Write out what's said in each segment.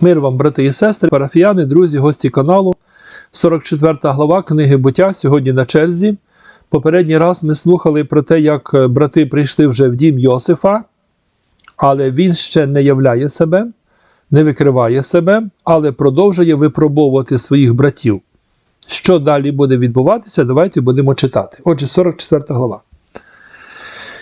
Мир вам, брати і сестри, парафіяни, друзі, гості каналу. 44 глава книги буття сьогодні на черзі. Попередній раз ми слухали про те, як е, брати прийшли вже в дім Йосифа, але він ще не являє себе, не викриває себе, але продовжує випробовувати своїх братів. Що далі буде відбуватися, давайте будемо читати. Отже, 44 глава.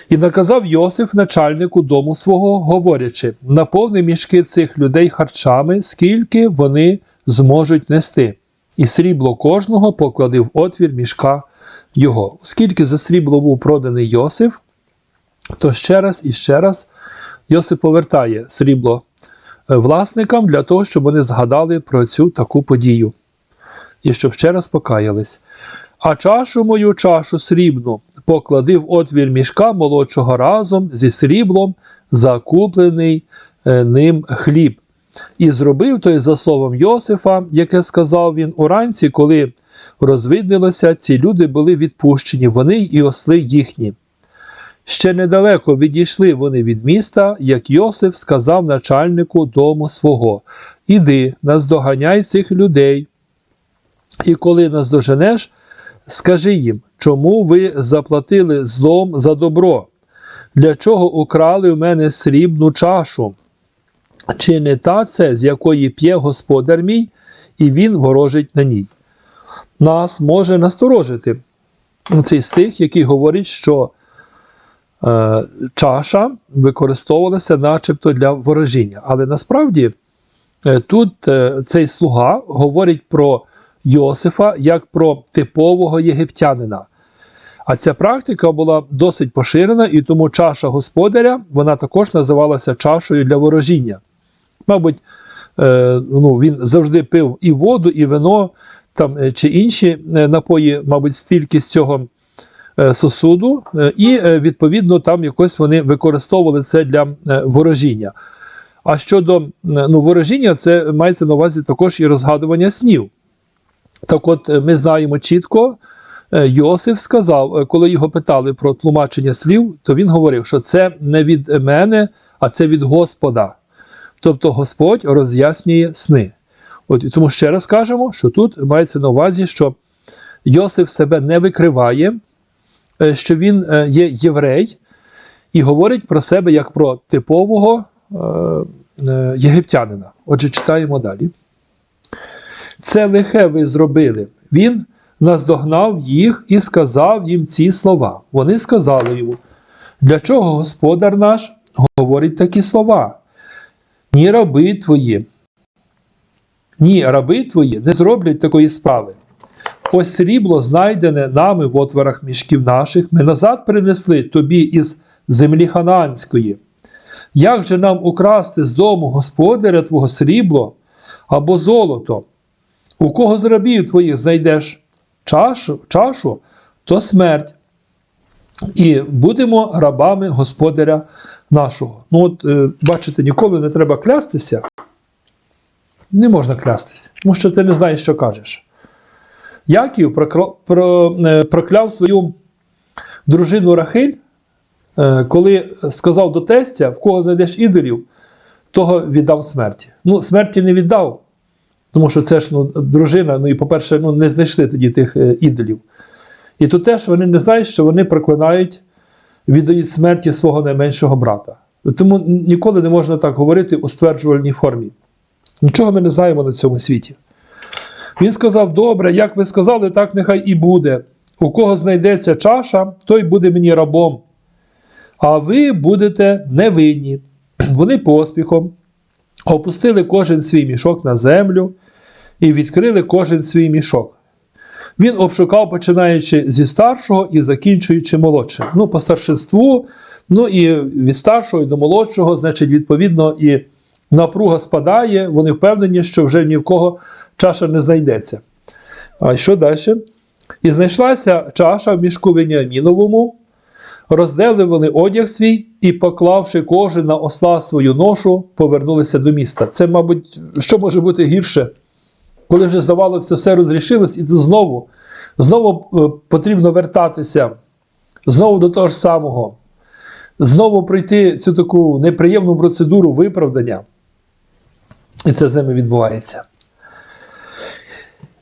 І наказав Йосиф начальнику дому свого, говорячи: наповни мішки цих людей харчами, скільки вони зможуть нести, і срібло кожного поклади в отвір мішка його. Оскільки за срібло був проданий Йосиф, то ще раз і ще раз Йосиф повертає срібло е, власникам для того, щоб вони згадали про цю таку подію і щоб ще раз покаялись. А чашу мою чашу срібну поклади в отвір мішка молодшого разом зі сріблом, закуплений е, ним хліб. І зробив той за словом Йосифа, яке сказав він уранці, коли розвиднилося, ці люди були відпущені, вони і осли їхні. Ще недалеко відійшли вони від міста, як Йосиф сказав начальнику дому свого: Іди, наздоганяй цих людей. І коли наздоженеш, скажи їм, чому ви заплатили злом за добро? Для чого украли в мене срібну чашу? Чи не та це, з якої п'є господар мій, і він ворожить на ній? Нас може насторожити цей стих, який говорить, що е, чаша використовувалася начебто для ворожіння. Але насправді е, тут е, цей слуга говорить про Йосифа як про типового єгиптянина. А ця практика була досить поширена, і тому чаша господаря вона також називалася чашою для ворожіння. Мабуть, е, ну, він завжди пив і воду, і вино там, е, чи інші е, напої, мабуть, стільки з цього е, сосуду, і відповідно там якось вони використовували це для ворожіння. А щодо ну, ворожіння, це мається на увазі також і розгадування снів. Так от е, ми знаємо чітко, е, Йосиф сказав, е, коли його питали про тлумачення слів, то він говорив, що це не від мене, а це від Господа. Тобто Господь роз'яснює сни. От, і Тому ще раз кажемо, що тут мається на увазі, що Йосиф себе не викриває, що він є єврей, і говорить про себе як про типового єгиптянина. Отже, читаємо далі. Це лихе ви зробили. Він наздогнав їх і сказав їм ці слова. Вони сказали йому, для чого господар наш говорить такі слова? Ні раби твої, ні раби твої не зроблять такої справи. Ось срібло, знайдене нами в отворах мішків наших, ми назад принесли тобі із землі хананської. Як же нам украсти з дому господаря твого срібло або золото? У кого з рабів твоїх знайдеш чашу, чашу, то смерть. І будемо рабами господаря нашого. Ну, от, е, бачите, ніколи не треба клястися. Не можна клястися, тому що ти не знаєш, що кажеш. Яків е, прокляв свою дружину Рахиль, е, коли сказав до тестя, в кого знайдеш ідолів, того віддав смерті. Ну, смерті не віддав, тому що це ж ну, дружина, ну і, по-перше, ну, не знайшли тоді тих е, ідолів. І тут теж вони не знають, що вони проклинають, віддають смерті свого найменшого брата. Тому ніколи не можна так говорити у стверджувальній формі. Нічого ми не знаємо на цьому світі. Він сказав: Добре, як ви сказали, так нехай і буде. У кого знайдеться чаша, той буде мені рабом. А ви будете невинні. Вони поспіхом опустили кожен свій мішок на землю і відкрили кожен свій мішок. Він обшукав, починаючи зі старшого і закінчуючи молодшим. Ну, по старшинству, ну і від старшого і до молодшого, значить, відповідно, і напруга спадає, вони впевнені, що вже ні в кого чаша не знайдеться. А що далі? І знайшлася чаша в мішку Веніаміновому, роздели вони одяг свій і, поклавши кожен на осла свою ношу, повернулися до міста. Це, мабуть, що може бути гірше? Коли вже здавалося, все розрішилось, і знову, знову е, потрібно вертатися, знову до того ж самого, знову пройти цю таку неприємну процедуру виправдання. І це з ними відбувається.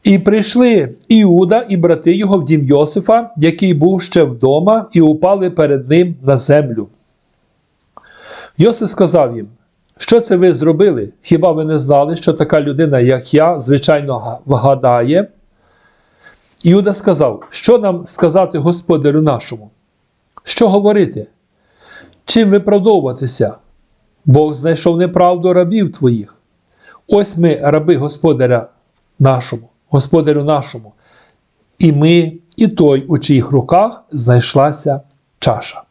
І прийшли Іуда і брати його в дім Йосифа, який був ще вдома, і упали перед ним на землю. Йосиф сказав їм: Що це ви зробили? Хіба ви не знали, що така людина, як я, звичайно, вгадає? Іуда сказав: Що нам сказати господарю нашому? Що говорити? Чим виправдовуватися? Бог знайшов неправду рабів твоїх. Ось ми, раби господаря нашому, господарю нашому, і ми, і той, у чиїх руках знайшлася чаша.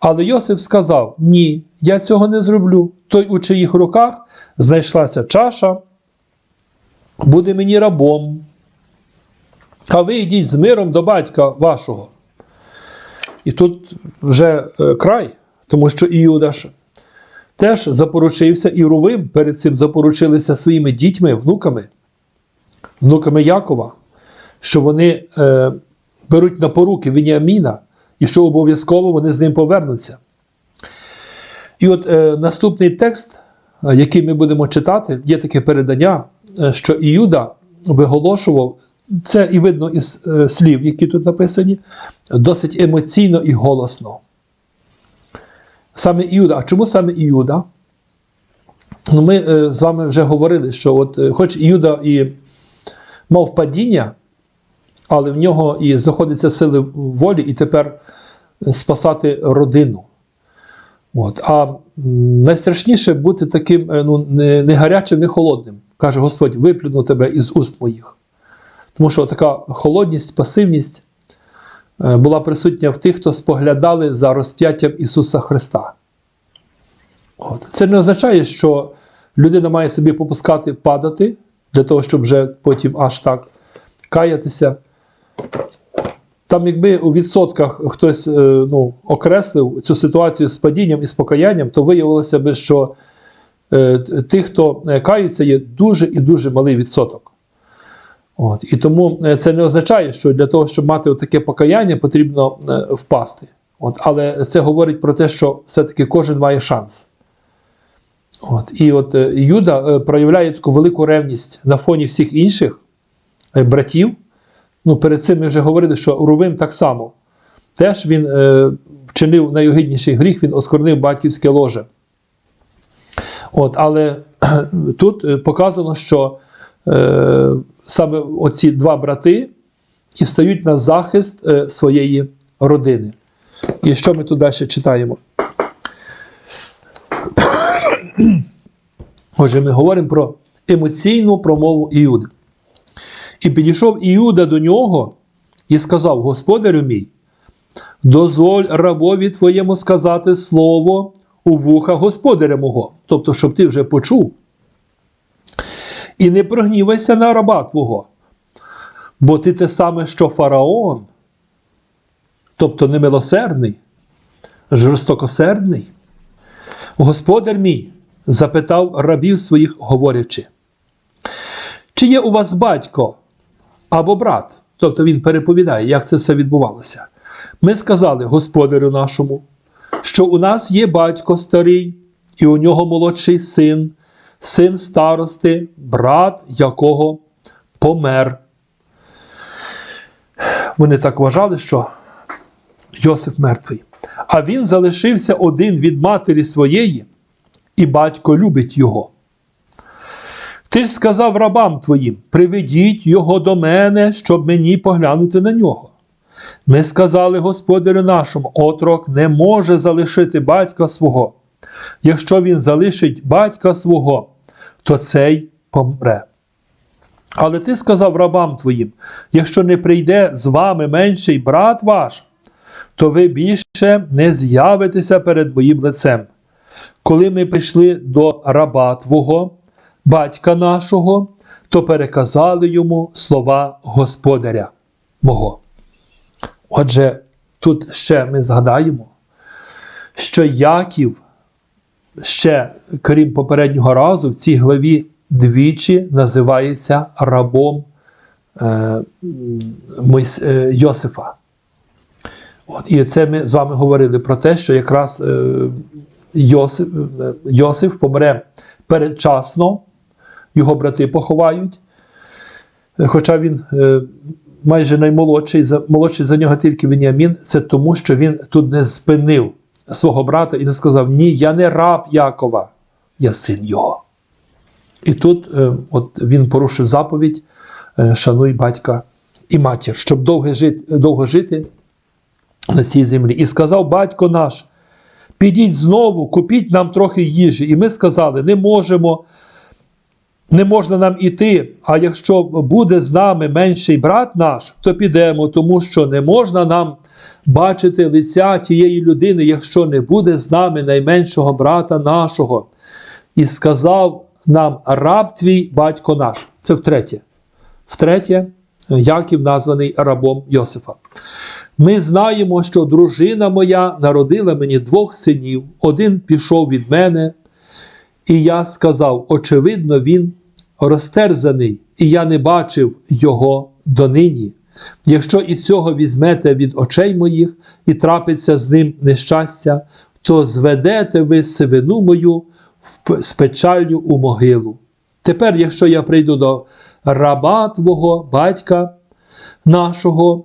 Але Йосиф сказав: Ні, я цього не зроблю. Той, у чиїх руках знайшлася чаша, буде мені рабом. А ви йдіть з миром до батька вашого. І тут вже е, край, тому що Іуда ж теж запоручився і Рувим перед цим запоручилися своїми дітьми, внуками, внуками Якова, що вони е, беруть на поруки Веніаміна і що обов'язково вони з ним повернуться. І от е, наступний текст, е, який ми будемо читати, є таке передання, е, що Іуда виголошував, це і видно із е, слів, які тут написані, досить емоційно і голосно. Саме Іуда. А чому саме Іуда? Ну, ми е, з вами вже говорили, що от, е, хоч Іуда і мав падіння, але в нього і знаходяться сили волі, і тепер спасати родину. От. А найстрашніше бути таким е, ну, не, не гарячим, не холодним. Каже Господь, виплюну тебе із уст моїх. Тому що така холодність, пасивність е, була присутня в тих, хто споглядали за розп'яттям Ісуса Христа. От. Це не означає, що людина має собі попускати падати, для того, щоб вже потім аж так каятися. Там, якби у відсотках хтось е, ну, окреслив цю ситуацію з падінням і з покаянням, то виявилося би, що е, тих, хто е, каються, є дуже і дуже малий відсоток. От. І тому це не означає, що для того, щоб мати таке покаяння, потрібно впасти. От. Але це говорить про те, що все-таки кожен має шанс. От. І от Юда проявляє таку велику ревність на фоні всіх інших братів. Ну, перед цим ми вже говорили, що Рувим так само. Теж він е, вчинив найогидніший гріх, він оскорнив батьківське ложе. От, але тут е, показано, що е, саме оці два брати і встають на захист е, своєї родини. І що ми тут далі читаємо? Отже, ми говоримо про емоційну промову Іуди. І підійшов Іуда до нього і сказав: Господарю мій, дозволь рабові твоєму сказати слово у вуха господаря мого, тобто, щоб ти вже почув. І не прогнівайся на раба твого, бо ти те саме, що фараон, тобто немилосердний, жорстокосердний. Господар мій запитав рабів своїх, говорячи, чи є у вас батько або брат? Тобто він переповідає, як це все відбувалося. Ми сказали господарю нашому, що у нас є батько старий, і у нього молодший син, син старости, брат якого помер. Вони так вважали, що Йосиф мертвий. А він залишився один від матері своєї, і батько любить його. Ти ж сказав рабам твоїм: приведіть його до мене, щоб мені поглянути на нього. Ми сказали господарю нашому, отрок не може залишити батька свого. Якщо він залишить батька свого, то цей помре. Але ти сказав рабам твоїм: якщо не прийде з вами менший брат ваш, то ви більше не з'явитеся перед моїм лицем. Коли ми прийшли до раба Твого, батька нашого, то переказали йому слова господаря мого. Отже, тут ще ми згадаємо, що Яків ще, крім попереднього разу, в цій главі двічі називається рабом е, е, Йосифа. От, і це ми з вами говорили про те, що якраз е, Йосиф, е, Йосиф помре передчасно, його брати поховають. Хоча він е, майже наймолодший, молодший за нього тільки Веніамін, це тому, що він тут не спинив свого брата і не сказав: Ні, я не раб Якова, я син його. І тут е, от він порушив заповідь: е, шануй батька і матір, щоб довго жити, довго жити на цій землі. І сказав батько наш: підіть знову, купіть нам трохи їжі. І ми сказали: не можемо, не можна нам іти. А якщо буде з нами менший брат наш, то підемо, тому що не можна нам бачити лиця тієї людини, якщо не буде з нами найменшого брата нашого. І сказав нам раб твій батько наш. Це втретє. Втретє, Яків названий рабом Йосифа. Ми знаємо, що дружина моя народила мені двох синів, один пішов від мене, і я сказав: очевидно, він розтерзаний, і я не бачив його донині. Якщо і цього візьмете від очей моїх і трапиться з ним нещастя, то зведете ви сивину мою з печаллю у могилу. Тепер, якщо я прийду до раба твого батька нашого,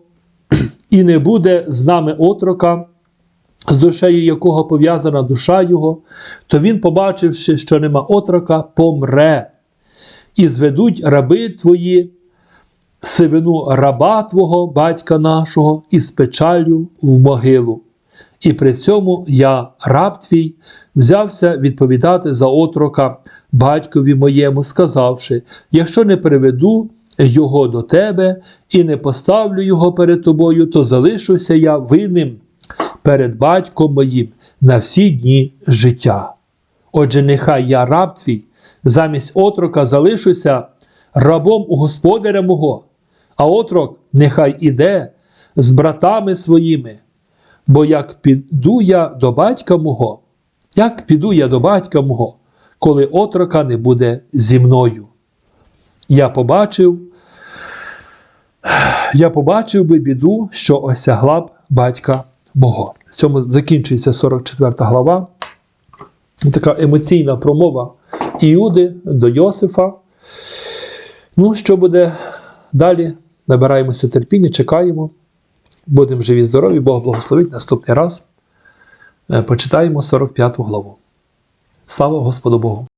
і не буде з нами отрока, з душею якого пов'язана душа його, то він, побачивши, що нема отрока, помре, і зведуть раби твої сивину раба твого, батька нашого, із печалю в могилу. І при цьому я, раб твій, взявся відповідати за отрока батькові моєму, сказавши: якщо не приведу його до тебе і не поставлю його перед тобою, то залишуся я винним перед батьком моїм на всі дні життя. Отже, нехай я раб твій, замість отрока залишуся рабом у господаря мого, а отрок нехай іде з братами своїми. Бо як піду я до батька мого, як піду я до батька мого, коли отрока не буде зі мною? Я побачив, я побачив би біду, що осягла б батька мого. В цьому закінчується 44 глава. Така емоційна промова Іуди до Йосифа. Ну, що буде далі? Набираємося терпіння, чекаємо. Будемо живі, здорові, Бог благословить наступний раз. Е, Почитаємо 45 главу. Слава Господу Богу!